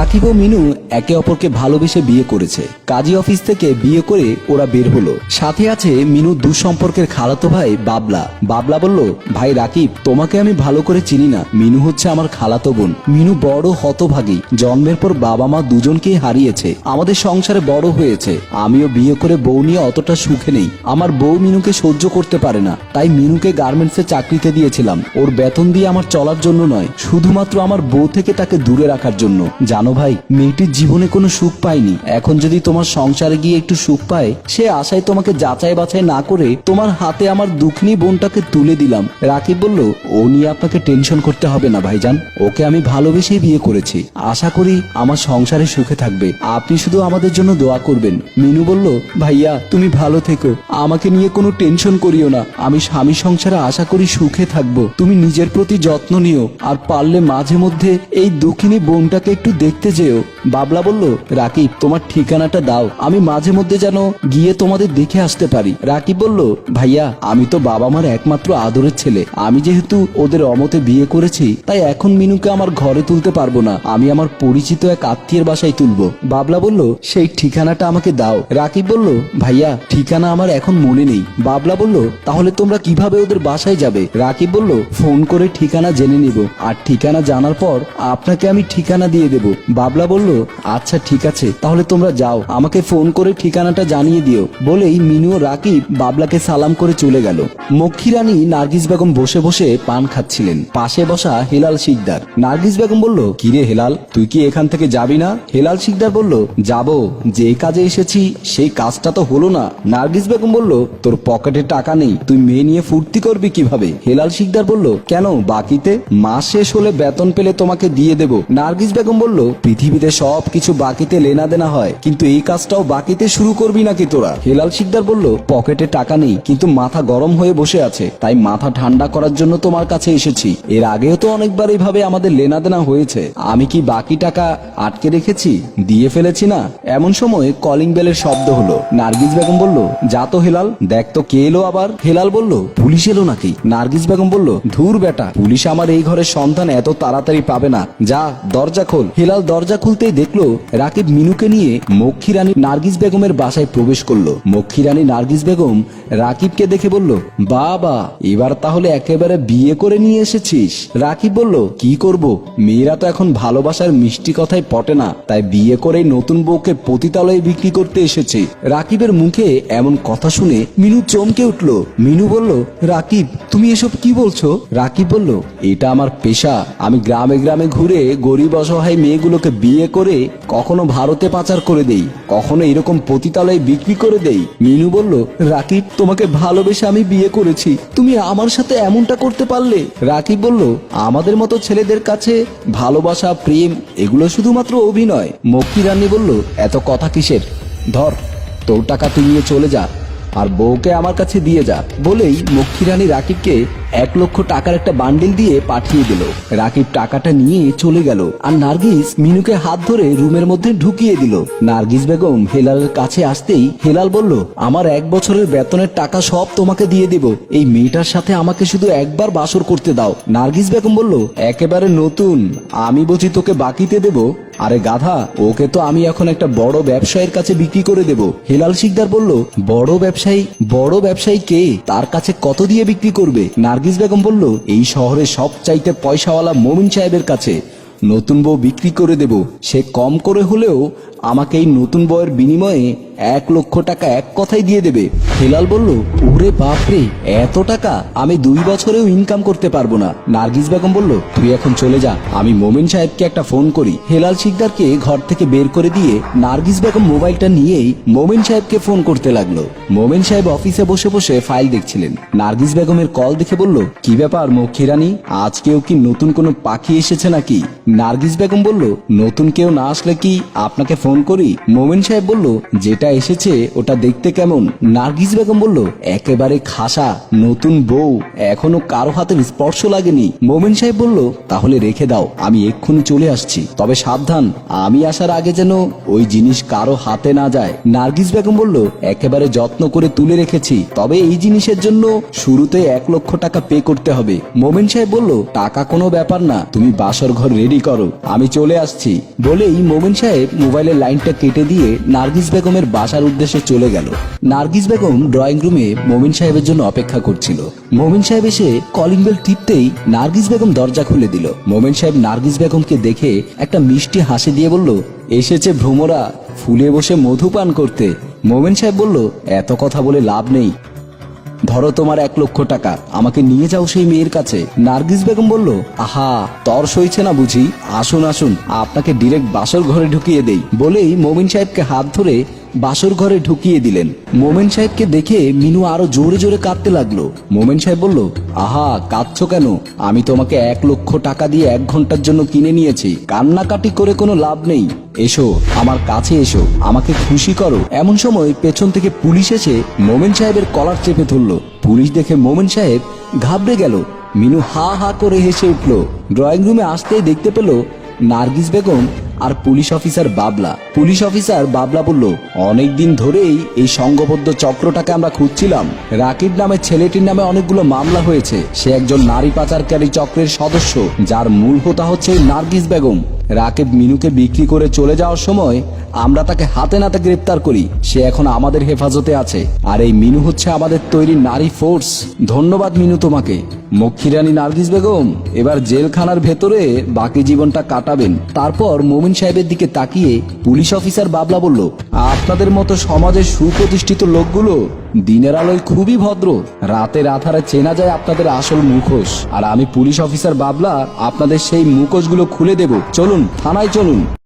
রাকিব ও মিনু একে অপরকে ভালোবেসে বিয়ে করেছে। কাজী অফিস থেকে বিয়ে করে ওরা বের হলো। সাথে আছে মিনু দুঃসম্পর্কের খালাতো ভাই বাবলা। বাবলা বলল, ভাই রাকিব, তোমাকে আমি ভালো করে চিনি না। মিনু হচ্ছে আমার খালাতো বোন। মিনু বড় হতভাগী। জন্মের পর বাবা মা দুজনকেই হারিয়েছে। আমাদের সংসারে বড় হয়েছে। আমিও বিয়ে করে বউ নিয়ে অতটা সুখে নেই। আমার বউ মিনুকে সহ্য করতে পারে না। তাই মিনুকে গার্মেন্টসে চাকরিতে দিয়েছিলাম। ওর বেতন দিয়ে আমার চলার জন্য নয়। শুধুমাত্র আমার বউ থেকে তাকে দূরে রাখার জন্য। জানো ভাই, মেয়েটির জীবনে কোনো সুখ পায়নি। এখন যদি তোমার সংসারে গিয়ে একটু সুখ পায়, সে আশায় তোমাকে যাচাই বাছাই না করে তোমার হাতে আমার দুঃখনি বোনটাকে তুলে দিলাম। রাকিব বলল, ও নিয়ে আপনাকে টেনশন করতে হবে না ভাইজান। ওকে আমি ভালোবেসেই বিয়ে করেছি। আশা করি আমার সংসারে সুখে থাকবে। আপনি শুধু আমাদের জন্য দোয়া করবেন। মিনু বলল, ভাইয়া, তুমি ভালো থেকো। আমাকে নিয়ে কোনো টেনশন করিও না। আমি স্বামী সংসারে আশা করি সুখে থাকব। তুমি নিজের প্রতি যত্ন নিও। আর পারলে মাঝে মধ্যে এই দুঃখিনী বোনটাকে একটু দেখতে যেও। বাবলা বলল, রাকিব, তোমার ঠিকানাটা দাও। আমি মাঝে মধ্যে যেন গিয়ে তোমাদের দেখে আসতে পারি। রাকিব বলল, ভাইয়া, আমি তো বাবা মার একমাত্র আদরের ছেলে। আমি যেহেতু ওদের অমতে বিয়ে করেছি, তাই এখন মিনুকে আমার ঘরে তুলতে পারব না। আমি আমার পরিচিত এক আত্মীয়ের বাসায় তুলবো। বাবলা বলল, সেই ঠিকানাটা আমাকে দাও। রাকিব বলল, ভাইয়া, ঠিকানা আমার এখন মনে নেই। বাবলা বলল, তাহলে তোমরা কীভাবে ওদের বাসায় যাবে? রাকিব বলল, ফোন করে ঠিকানা জেনে নিব। আর ঠিকানা জানার পর আপনাকে আমি ঠিকানা দিয়ে দেব। বাবলা বলল আচ্ছা ঠিক আছে, তাহলে তোমরা যাও। আমাকে ফোন করে ঠিকানাটা জানিয়ে দিও। বলেই মিনু রাকিব বাবলাকে সালাম করে চলে গেল। মক্ষী রানী নার্গিস বেগম বসে বসে পান খাচ্ছিলেন। পাশে বসা হেলাল শিকদার। নার্গিস বেগম বলল, কিরে হেলাল, তুই কি এখান থেকে যাবি না? হেলাল শিকদার বলল, যাব। যে কাজে এসেছি, সেই কাজটা তো হলো না। নার্গিস বেগম বলল, তোর পকেটে টাকা নেই, তুই মেয়ে নিয়ে ফুর্তি করবি কীভাবে? হেলাল শিকদার বলল, কেন, বাকিতে মাস শেষ হলে বেতন পেলে তোমাকে দিয়ে দেব। নার্গিস বেগম বলল পৃথিবীতে সব কিছু বাকিতে লেনা দেনা হয়। কিন্তু এই কাজটাও বাকিতে শুরু করবি নাকি তোরা? হেলাল শিকদার বলল, পকেটে টাকা নেই, কিন্তু মাথা গরম হয়ে বসে আছে। তাই মাথা ঠান্ডা করার জন্য তোমার কাছে এসেছি। এর আগেও তো অনেকবার এইভাবে আমাদের লেনা দেনা হয়েছে। আমি কি বাকি টাকা আটকে রেখেছি? দিয়ে ফেলেছি না? এমন সময় কলিং বেলের শব্দ হলো। নার্গিস বেগম বলল, যা তো হেলাল, দেখ তো কে এলো আবার? হেলাল বলল, পুলিশ এলো নাকি? নার্গিস বেগম বলল, ধুর বেটা, পুলিশ আমার এই ঘরের সন্তান এত তাড়াতাড়ি পাবে না। যা, দরজা খোল। হেলাল দরজা খুলতেই দেখল রাকিব মিনুকে নিয়ে মক্ষী রানী নার্গিস বেগমের বাসায় প্রবেশ করল। মক্ষী রানী নার্গিস বেগম রাকিবকে দেখে বলল, বাবা, এবার তাহলে একেবারে বিয়ে করে নিয়ে এসেছিস। রাকিব বলল, কি করব? মেয়েরা তো এখন ভালোবাসার মিষ্টি কথাই পটে না। তাই বিয়ে করে নতুন বউকে পতিতালয়ে বিক্রি করতে এসেছে। রাকিবের মুখে এমন কথা শুনে মিনু চমকে উঠল। মিনু বলল, রাকিব, তুমি এসব কি বলছো? রাকিব বলল, এটা আমার পেশা। আমি গ্রামে গ্রামে ঘুরে গরিব অসহায় মেয়েগুলোকে বিয়ে করে কখনো ভারতে পাচার করে দেই, কখনো এরকম পতিতালয়ে বিক্রি করে দেই। মিনু বলল, রাকিব, তোমাকে ভালোবেসে আমি বিয়ে করেছি। তুমি আমার সাথে এমনটা করতে পারলে? রাকিব বলল, আমাদের মতো ছেলেদের কাছে ভালোবাসা, প্রেম, এগুলো শুধুমাত্র অভিনয়। মক্কি রানী বলল, এত কথা কিসের? ধর, তোর টাকা তুই নিয়ে চলে যা। আর বউকে আমার কাছে দিয়ে যা বলেই মক্ষী রানী রাকিবকে এক লক্ষ টাকার একটা বান্ডিল দিয়ে পাঠিয়ে দিল। রাকিব টাকাটা নিয়ে চলে গেল আর নার্গিস মিনুকে হাত ধরে রুমের মধ্যে ঢুকিয়ে দিল। নার্গিস বেগম হেলালের কাছে আসতেই হেলাল বলল, আমার এক বছরের বেতনের টাকা সব তোমাকে দিয়ে দেব। এই মেয়েটার সাথে আমাকে শুধু একবার বাসর করতে দাও। নার্গিস বেগম বলল, একেবারে নতুন। আমি বুঝি তোকে বাকিতে দেব। আরে গাধা, ওকে তো আমি এখন একটা বড় ব্যবসায়ীর কাছে বিক্রি করে দেব। হেলাল শিকদার বলল, বড় ব্যবসায়ী? বড় ব্যবসায়ী কে? তার কাছে কত দিয়ে বিক্রি করবে? নার্গিস বেগম বলল, এই শহরে সব চাইতে পয়সাওয়ালা মমিন সাহেবের কাছে। নতুন বউ বিক্রি করে দেব। সে কম করে হলেও আমাকে এই নতুন বউয়ের বিনিময়ে এক লক্ষ টাকা এক কথাই দিয়ে দেবে। হেলাল বলল, ওরে বাপরে এত টাকা আমি দুই বছরেও ইনকাম করতে পারব না। নার্গিস বেগম বলল, তুই এখন চলে যা, আমি মোমেন সাহেবকে একটা ফোন করি। হেলাল শিকদারকে ঘর থেকে বের করে দিয়ে নার্গিস বেগম মোবাইলটা নিয়েই মোমেন সাহেবকে ফোন করতে লাগল। মোমেন সাহেব অফিসে বসে বসে ফাইল দেখছিলেন। নার্গিস বেগমের কল দেখে বলল, কি ব্যাপার মক্ষিরানী, আজকেও কি নতুন কোনো পাখি এসেছে নাকি? নার্গিস বেগম বলল, নতুন কেউ না আসলে কি আপনাকে ফোন করি? মোমেন সাহেব বলল, যেটা এসেছে ওটা দেখতে কেমন? নার্গিস বেগম বলল, একেবারে খাসা, নতুন বউ, এখনও কারও হাতের স্পর্শ লাগেনি। মোমেন সাহেব বলল, তাহলে রেখে দাও, আমি এক্ষুনি চলে আসছি। তবে সাবধান, আমি আসার আগে যেন ওই জিনিস কারও হাতে না যায়। নার্গিস বেগম বলল, একেবারে যত্ন করে তুলে রেখেছি, তবে এই জিনিসের জন্য শুরুতে এক লক্ষ টাকা পে করতে হবে। মোমেন সাহেব বলল, টাকা কোনো ব্যাপার না, তুমি বাসর ঘর রেডি করো। আমি চলে আসছি। বলেই মোমেন সাহেব মোবাইলের লাইনটা কেটে দিয়ে নার্গিস বেগমের বাসার উদ্দেশ্যে চলে গেল। নার্গিস বেগম ড্রয়িং রুমে মোমিন সাহেবের জন্য অপেক্ষা করছিল। মোমিন সাহেব এসে কলিং বেল টিপতেই নার্গিস বেগম দরজা খুলে দিল। মোমেন সাহেব নার্গিস বেগমকে দেখে একটা মিষ্টি হাসি দিয়ে বলল, এসেছে ভ্রমরা, ফুলে বসে মধু পান করতে। মোমেন সাহেব বলল, এত কথা বলে লাভ নেই। ধরো তোমার এক লক্ষ টাকা, আমাকে নিয়ে যাও সেই মেয়ের কাছে। নার্গিস বেগম বলল, আহা, তর সইছে না বুঝি? আসুন আসুন, আপনাকে ডিরেক্ট বাসর ঘরে ঢুকিয়ে দেই। বলেই মোমিন সাহেবকে হাত ধরে বাসর ঘরে ঢুকিয়ে দিলেন। মোমেন সাহেবকে দেখে মিনু আরও জোরে জোরে কাঁদতে লাগল। মোমেন সাহেব বলল, আহা, কাঁদছো কেন? আমি তোমাকে এক লক্ষ টাকা দিয়ে এক ঘণ্টার জন্য কিনে নিয়েছি। কান্নাকাটি করে কোনো লাভ নেই। এসো, আমার কাছে এসো। আমাকে খুশি করো। এমন সময় পেছন থেকে পুলিশ এসে মোমেন সাহেবের কলার চেপে ধরলো। পুলিশ দেখে মোমেন সাহেব ঘাবড়ে গেল। মিনু হা হা করে হেসে উঠল। ড্রয়িং রুমে আসতেই দেখতে পেল, নার্গিস বেগম আর police officer Babla. Police officer Babla বলল, অনেকদিন ধরেই এই সংঘবদ্ধ চক্রটাকে আমরা খুঁজছিলাম। রাকিব নামে ছেলেটির নামে অনেকগুলো মামলা হয়েছে। সে একজন নারী পাচারকারী চক্রের সদস্য, যার মূল হোতা হচ্ছে নার্গিস বেগম। রাকিব মিনুকে বিক্রি করে চলে যাওয়ার সময় আমরা তাকে হাতে নাতে গ্রেপ্তার করি। সে এখন আমাদের হেফাজতে আছে। আর এই মিনু হচ্ছে আমাদের তৈরি নারী ফোর্স। ধন্যবাদ মিনু তোমাকে। মক্ষিরানী নার্গিস বেগম, এবার জেলখানার ভেতরে বাকি জীবনটা কাটাবেন। তারপর মোমিন সাহেবের দিকে তাকিয়ে পুলিশ অফিসার বাবলা বলল, আপনাদের মতো সমাজের সুপ্রতিষ্ঠিত লোকগুলো দিনের আলোয় খুবই ভদ্র। রাতের আধারে চেনা যায় আপনাদের আসল মুখোশ। আর আমি পুলিশ অফিসার বাবলা, আপনাদের সেই মুখোশগুলো খুলে দেব। চলুন, থানায় চলুন।